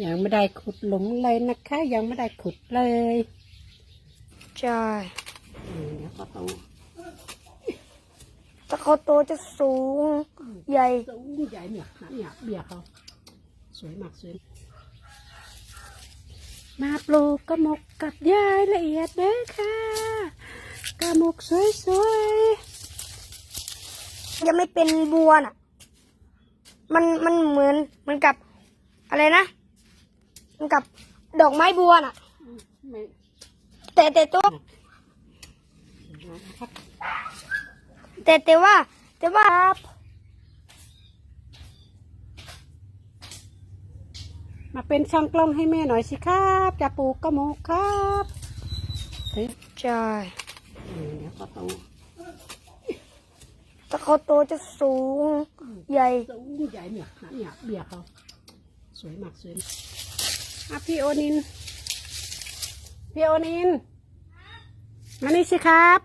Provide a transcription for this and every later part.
ยังไม่ได้ขุดหลุมเลยนะคะ ยังไม่ได้ขุดเลยใช่อืมเดี๋ยวก็ต้องถ้าเขาโตจะสูง ใหญ่สูงใหญ่เนี่ยนะเนี่ยเบี้ยเขาสวยมากสวยมาปลูกกระหมกกับยายละเอียดเด้อค่ะกระหมกสวยๆยังไม่เป็นบัวน่ะ มันมันเหมือนเหมือนกับอะไรนะเหมือน กับดอกไม้บัวน่ะ ไม่แต่แต่ตัวนะครับแต่แต่ว่า แต่ว่ามาเป็นช่างกล้องให้แม่หน่อยสิครับ จะปลูกกระหมกครับเฮ้ยใช่อืมเดี๋ยวก็ต้องถ้าเขาโตจะสูง ใหญ่ สูงใหญ่เนี่ยนะเนี่ยเบี้ยเขาสวยมากสวย อะพี่โอนิน พี่โอนิน มานี่สิครับ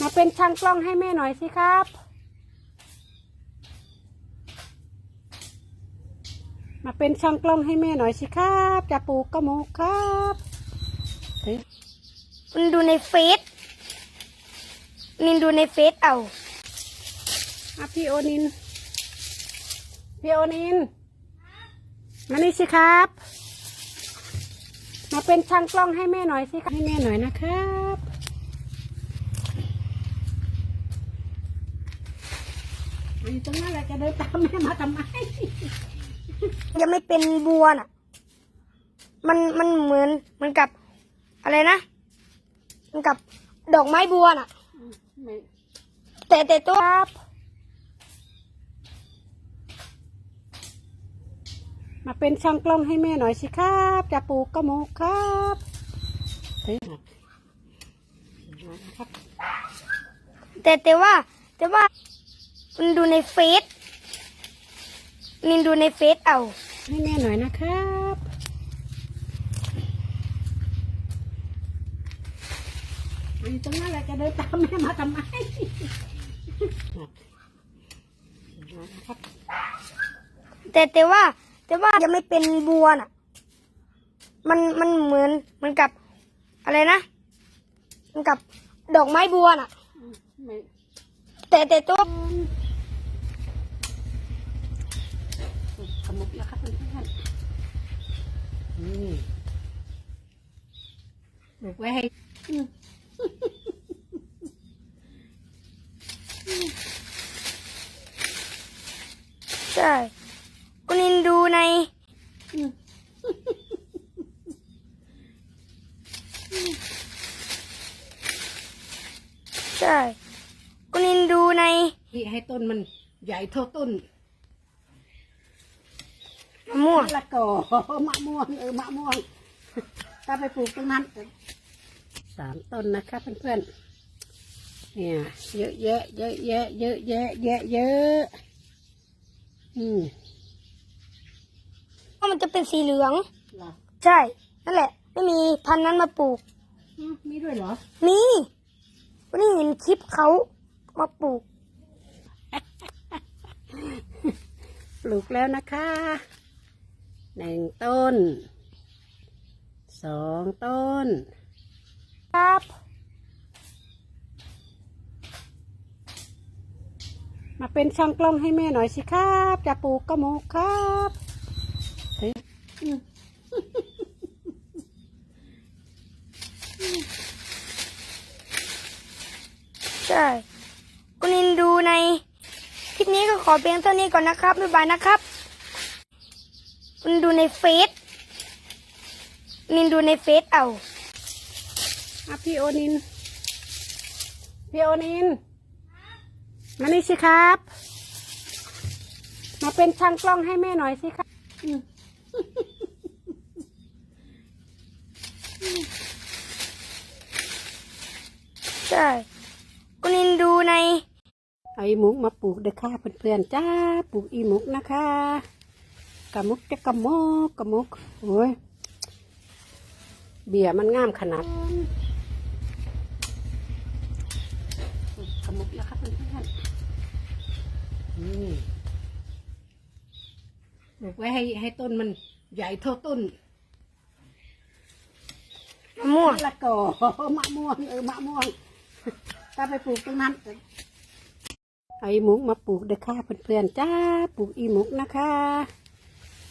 มาเป็นช่างกล้องให้แม่หน่อยสิครับ มาเป็นช่างกล้องให้แม่หน่อยสิครับจะปลูกกระหมกครับเฮ้ยมันดูในเฟซนินดูในเฟซเอาอะพี่โอนิน พี่โอนิน มานี่สิครับ มาเป็นช่างกล้องให้แม่หน่อยสิครับให้แม่หน่อยนะครับไอ้ตรงนั้นแหละจะเดินตามแม่มาทำไมยังไม่เป็นบัวน่ะ มันมันเหมือนเหมือนกับอะไรนะเหมือนกับดอกไม้บัวน่ะไม่แต่แต่ตัว มาเป็นช่างกล้องให้แม่หน่อยสิครับจะปลูกกระหมกครับเฮ้ยนะครับแต่แต่ว่า แต่ว่ามันดูในเฟซนินดูในเฟซเอาให้แม่หน่อยนะครับไอ้ตรงนั้นแหละจะเดินตามแม่มาทำไมนะครับแต่แต่ว่า แต่ว่ายังไม่เป็นบัวน่ะ มันมันเหมือนเหมือนกับอะไรนะเหมือนกับดอกไม้บัวน่ะไม่แต่แต่ตัวขมุกแล้วครับเพื่อนๆนี่ปลูกไว้ให้ใช่คุณนิน ดูในใช่คุณนินดูในที่ให้ต้นมันใหญ่เท่าต้นมะม่วงมะละกอมะม่วงเออมะม่วงถ้าไปปลูกตรงนั้นสามต้นนะคะเพื่อนๆเนี่ยเยอะแยะเยอะแยะเยอะแยะเยอะเยอะอืม ว่ามันจะเป็นสีเหลือง เหรอใช่ นั่นแหละ ไม่มีพันธุ์นั้นมาปลูก อืมมีด้วยเหรอ มีวันนี้เห็นคลิปเขามาปลูก ปลูกแล้วนะคะหนึ่งต้นสองต้น ครับ มาเป็นช่างกล้องให้แม่หน่อยสิครับ จะปลูกกระหมกครับเฮ้ยอืม ใช่คุณนินดูในคลิปนี้ก็ขอเพียงเท่านี้ก่อนนะครับบ๊ายบายนะครับ คุณดูในเฟซนินดูในเฟซเอาอะพี่โอนิน พี่โอนิน มานี่สิครับ มาเป็นช่างกล้องให้แม่หน่อยสิครับอืม ใช่คุณนินดูใน เอาอีมุกมาปลูกเด้อค่ะเพื่อนๆจ้าปลูกอีมุกนะคะกระมุกจะกระมกกระมุกโอ้ยเบียร์มันงามขนาดกระมุกแล้วครับเพื่อนๆนี่ ปลูกไว้ให้ให้ต้นมันใหญ่เท่าต้นมะม่วงมะละกอมะม่วงเออมะม่วงถ้าไปปลูกตรงนั้นเอาอีหมุกมาปลูกเด้อค่ะเพื่อนๆจ้าปลูกอีหมุกนะคะ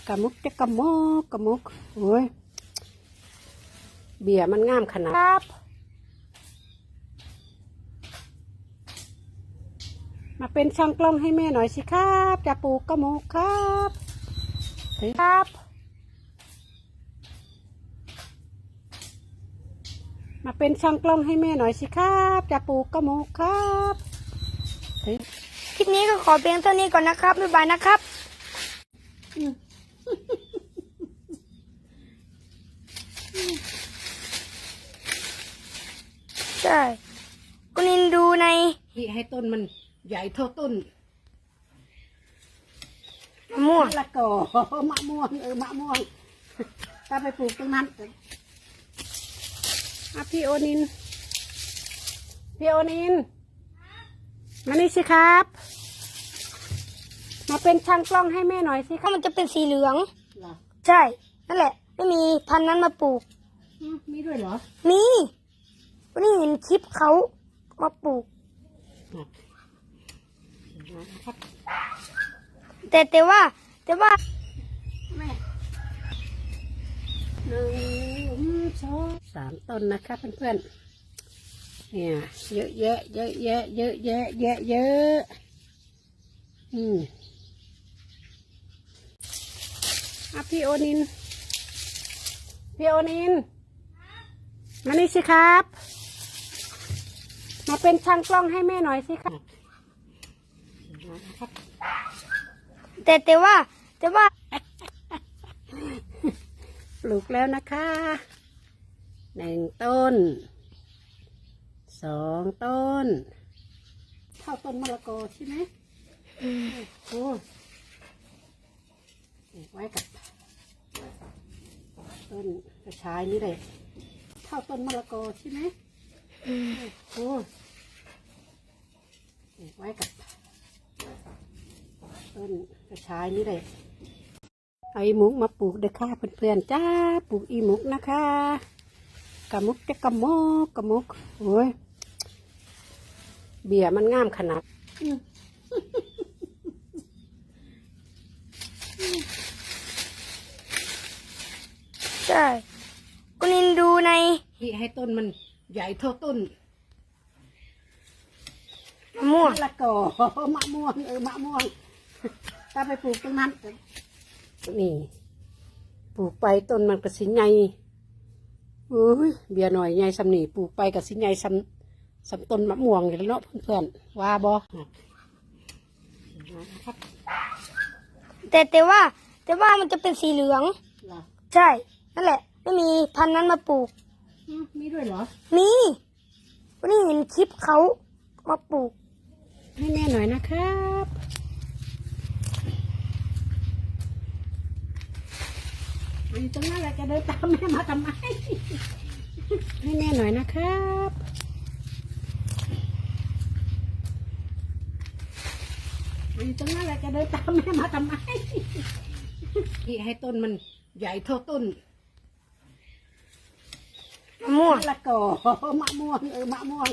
กะมุกจะกะมกกะมุกโอ้ยเบียร์มันงามขนาดครับมาเป็นช่างกล้องให้แม่หน่อยสิครับ จะปลูกกะมุกครับเฮ้ย ครับ มาเป็นช่างกล้องให้แม่หน่อยสิครับจะปลูกกะมุกครับเฮ้ยคลิปนี้ก็ขอเพียงเท่านี้ก่อนนะครับบ๊ายบายนะครับใช่คุณนินดูในที่ให้ต้นมันใหญ่เท่าต้นมะม่วงมะละกอมะม่วงเออมะม่วงถ้าไปปลูกตรงนั้นอะพี่โอนิน พี่โอนิน มานี่สิครับ มาเป็นช่างกล้องให้แม่หน่อยสิคถ้ารับมันจะเป็นสีเหลือง เหรอใช่ นั่นแหละ ไม่มีพันธุ์นั้นมาปลูก อืมมีด้วยเหรอมีวันนี้เห็นคลิปเขามาปลูกอะเดี๋ยวนะครับ แต่แต่ว่า แต่ว่าแม่หนึ่งสองสามต้นนะคะเพื่อนๆเนี่ยเยอะแยะเยอะแยะเยอะแยะเยอะเยอะอืมอะพี่โอนินพี่โอนินมานี่สิครับ มาเป็นช่างกล้องให้แม่หน่อยสิครับนะครับ แต่แต่ว่า แต่ว่า ปลูกแล้วนะคะหนึ่งต้นสองต้นเท่าต้นมะละกอใช่ไหมโอ้ไว้กับต้นกระชายนี่เลยเท่าต้นมะละกอใช่ไหมโอ้ไว้กับต้น กระชายนี่เลยเอาอีหมุกมาปลูกเด้อค่ะเพื่อนๆจ้าปลูกอีหมุกนะคะกะมุกจะกะมกกะมุกโอ้ยเบียร์มันงามขนาดใช่คุณนินดูในที่ให้ต้นมันใหญ่เท่าต้นมะม่วงมะละกอมะม่วงเออมะม่วง ถ้าไปปลูกตรงนั้นนี่ ปลูกไปต้นมันก็สิใหญ่โอ้ยเบียร์หน่อยใหญ่สำนีปลูกไปก็สิใหญ่สำสำต้นมะม่วงอยู่แล้วเนาะเพื่อนๆว่าบอนะครับแต่แต่ว่า แต่ว่ามันจะเป็นสีเหลืองเหรอใช่ นั่นแหละ ไม่มีพันธุ์นั้นมาปลูกอืมมีด้วยเหรอ มีวันนี้เห็นคลิปเขามาปลูก ให้แม่หน่อยนะครับ อันตรงนั้นแหละจะเดินตามแม่มาทำไม ให้แม่หน่อยนะครับอันตรงนั้นแหละจะเดินตามแม่มาทำไมที่ให้ต้นมันใหญ่เท่าต้นมะม่วงมะละกอมะม่วงเออมะม่วง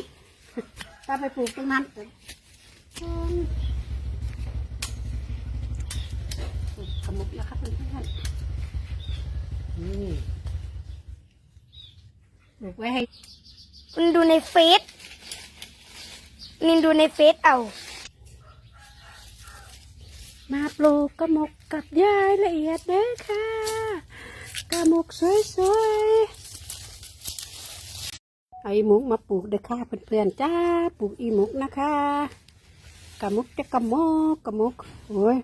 ถ้าไปปลูกตรงนั้นอืมปลูกขมุกแล้วครับเพื่อนๆ นี่ปลูกไว้ให้คุณดูในเฟซนินดูในเฟซเอา มาปลูกกระหมกกับยายละเอียดเด้อค่ะกระหมกสวยๆเอาอีหมุกมาปลูกเด้อค่ะเพื่อนๆจ้าปลูกอีหมุกนะคะกระหมุกจะกระหมกกระหมกโอ้ย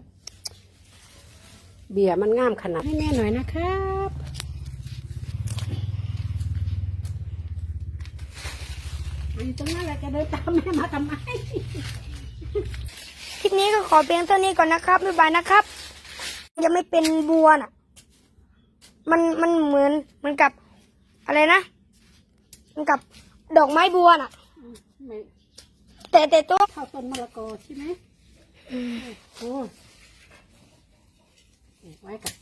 เบียร์มันงามขนาดให้แม่หน่อยนะครับอันตรงนั้นแหละจะเดินตามแม่มาทำไม คลิปนี้ก็ขอเพียงเท่านี้ก่อนนะครับบ๊ายบายนะครับยังไม่เป็นบัวน่ะ มันมันเหมือนเหมือนกับอะไรนะเหมือนกับดอกไม้บัวน่ะไม่แต่แต่ตัวเท่าต้นมะละกอใช่ไหมโอ้ปลูก ไว้กับ